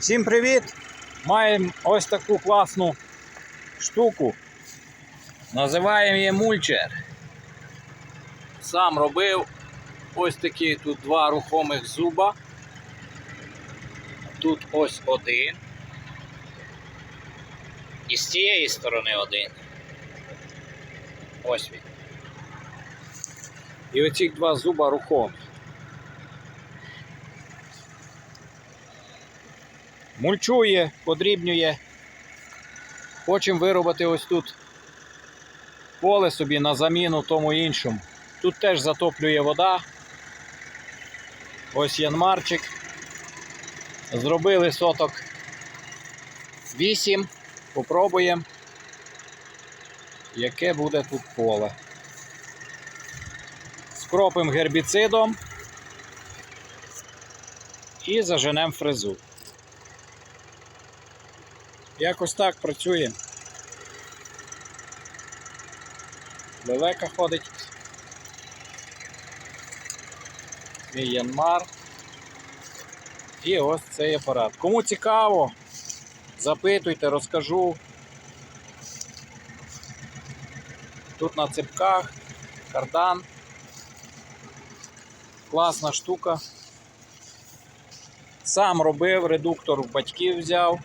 Всім привіт! Маємо ось таку класну штуку. Називаємо її мульчер. Сам робив ось такі тут два рухомих зуба. Тут ось один. І з цієї сторони один. Ось він. І оці два зуба рухомі. Мульчує, подрібнює. Хочемо виробити ось тут поле собі на заміну тому іншому. Тут теж затоплює вода. Ось янмарчик. Зробили соток 8. Попробуємо, яке буде тут поле. Скропимо гербіцидом і заженемо фрезу. Якось так працює. Лелека ходить. Мій Янмар. І ось цей апарат. Кому цікаво, запитуйте, розкажу. Тут на цепках, кардан. Класна штука. Сам робив, редуктор батьків взяв.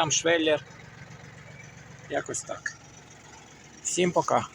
Там швеллер. Якось так. Всім пока.